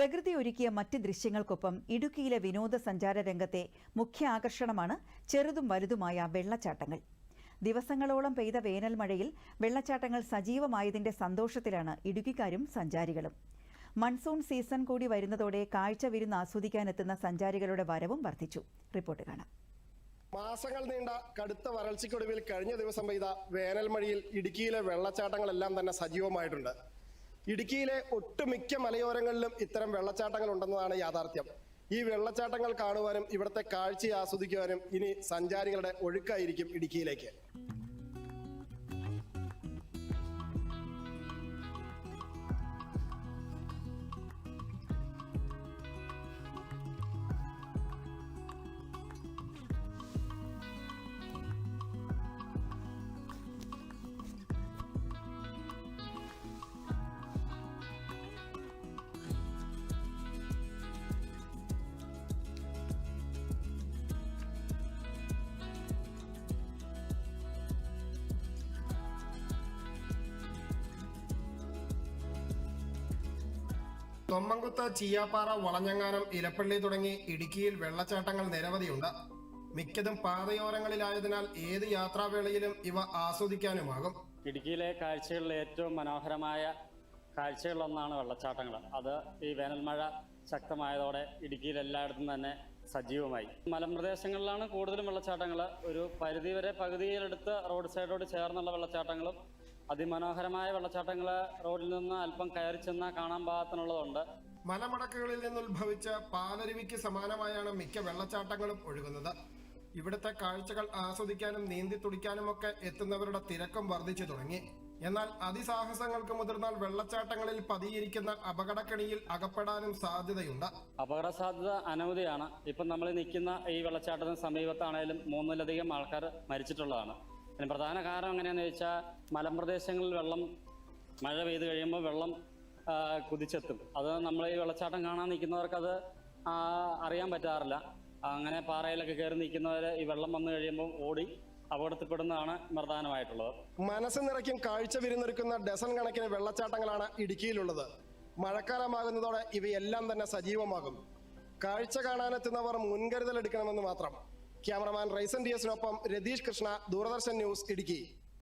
പ്രകൃതി ഒരുക്കിയ മറ്റ് ദൃശ്യങ്ങൾക്കൊപ്പം ഇടുക്കിയിലെ വിനോദസഞ്ചാര രംഗത്തെ മുഖ്യ ആകർഷണമാണ് ചെറുതും വലുതുമായ വെള്ളച്ചാട്ടങ്ങൾ. ദിവസങ്ങളോളം പെയ്ത വേനൽ മഴയിൽ വെള്ളച്ചാട്ടങ്ങൾ സജീവമായതിന്റെ സന്തോഷത്തിലാണ് ഇടുക്കിക്കാരും സഞ്ചാരികളും. മൺസൂൺ സീസൺ കൂടി വരുന്നതോടെ കാഴ്ച വിരുന്ന് ആസ്വദിക്കാനെത്തുന്ന സഞ്ചാരികളുടെ വരവും വർദ്ധിച്ചു. റിപ്പോർട്ട് കാണാം. മാസങ്ങൾ നീണ്ട കടുത്ത വരൾച്ചയ്ക്കൊടുവിൽ കഴിഞ്ഞ ദിവസം പെയ്ത വേനൽ മഴയിൽ ഇടുക്കിയിലെ വെള്ളച്ചാട്ടങ്ങളെല്ലാം തന്നെ സജീവമായിട്ടുണ്ട്. ഇടുക്കിയിലെ ഒട്ടുമിക്ക മലയോരങ്ങളിലും ഇത്തരം വെള്ളച്ചാട്ടങ്ങൾ ഉണ്ടെന്നതാണ് യാഥാർത്ഥ്യം. ഈ വെള്ളച്ചാട്ടങ്ങൾ കാണുവാനും ഇവിടുത്തെ കാഴ്ച ആസ്വദിക്കുവാനും ഇനി സഞ്ചാരികളുടെ ഒഴുക്കായിരിക്കും ഇടുക്കിയിലേക്ക്. തൊമ്മൻകുത്ത് ചീയാപ്പാറ വളഞ്ഞങ്ങാനം ഇലപ്പള്ളി തുടങ്ങി ഇടുക്കിയിൽ വെള്ളച്ചാട്ടങ്ങൾ നിരവധിയുണ്ട്. മിക്കതും പാതയോരങ്ങളിലായതിനാൽ ഏത് യാത്രാവേളയിലും ഇവ ആസ്വദിക്കാനുമാകും. ഇടുക്കിയിലെ കാഴ്ചകളിലെ ഏറ്റവും മനോഹരമായ കാഴ്ചകളിലൊന്നാണ് വെള്ളച്ചാട്ടങ്ങൾ. അത് ഈ വേനൽമഴ ശക്തമായതോടെ ഇടുക്കിയിൽ എല്ലായിടത്തും തന്നെ സജീവമായി. മലമ്പ്രദേശങ്ങളിലാണ് കൂടുതലും വെള്ളച്ചാട്ടങ്ങൾ. ഒരു പരിധിവരെ പകുതിയിലെടുത്ത് റോഡ് സൈഡോട് ചേർന്നുള്ള വെള്ളച്ചാട്ടങ്ങളും അതിമനോഹരമായ വെള്ളച്ചാട്ടങ്ങൾ റോഡിൽ നിന്ന് അല്പം കയറി ചെന്നാൽ കാണാൻ പാകത്തിനുള്ളതുണ്ട്. മലമടക്കുകളിൽ നിന്ന് ഉത്ഭവിച്ച പാലരുവിക്ക് സമാനമായാണ് മിക്ക വെള്ളച്ചാട്ടങ്ങളും ഒഴുകുന്നത്. ഇവിടുത്തെ കാഴ്ചകൾ ആസ്വദിക്കാനും നീന്തി തുടിക്കാനുമൊക്കെ എത്തുന്നവരുടെ തിരക്കും വർദ്ധിച്ചു തുടങ്ങി. എന്നാൽ അതിസാഹസങ്ങൾക്ക് മുതിർന്നാൽ വെള്ളച്ചാട്ടങ്ങളിൽ പതിയിരിക്കുന്ന അപകടക്കെണിയിൽ അകപ്പെടാനും സാധ്യതയുണ്ട്. അപകട സാധ്യത അനവധിയാണ്. ഇപ്പം നമ്മൾ നിൽക്കുന്ന ഈ വെള്ളച്ചാട്ടത്തിന് സമീപത്താണേലും മൂന്നിലധികം ആൾക്കാർ മരിച്ചിട്ടുള്ളതാണ്. അതിന് പ്രധാന കാരണം എങ്ങനെയാണെന്ന് ചോദിച്ചാൽ മലമ്പ്രദേശങ്ങളിൽ വെള്ളം മഴ പെയ്ത് കഴിയുമ്പോൾ വെള്ളം കുതിച്ചെത്തും. അത് നമ്മൾ ഈ വെള്ളച്ചാട്ടം കാണാൻ നിൽക്കുന്നവർക്ക് അത് അറിയാൻ പറ്റാറില്ല. അങ്ങനെ പാറയിലൊക്കെ കയറി നിൽക്കുന്നവർ ഈ വെള്ളം വന്നു കഴിയുമ്പോൾ ഓടി അപകടത്തിൽപ്പെടുന്നതാണ് പ്രധാനമായിട്ടുള്ളത്. മനസ്സ് നിറയ്ക്കും കാഴ്ച വിരുന്നൊരുക്കുന്ന ഡസൺ കണക്കിന് വെള്ളച്ചാട്ടങ്ങളാണ് ഇടുക്കിയിലുള്ളത്. മഴക്കാലമാകുന്നതോടെ ഇവയെല്ലാം തന്നെ സജീവമാകും. കാഴ്ച കാണാനെത്തുന്നവർ മുൻകരുതൽ എടുക്കണമെന്ന് മാത്രം. ക്യാമറമാൻ റൈസൻ ഡിയസിനൊപ്പം രതീഷ് കൃഷ്ണ ദൂരദർശൻ ന്യൂസ് ഇടുക്കി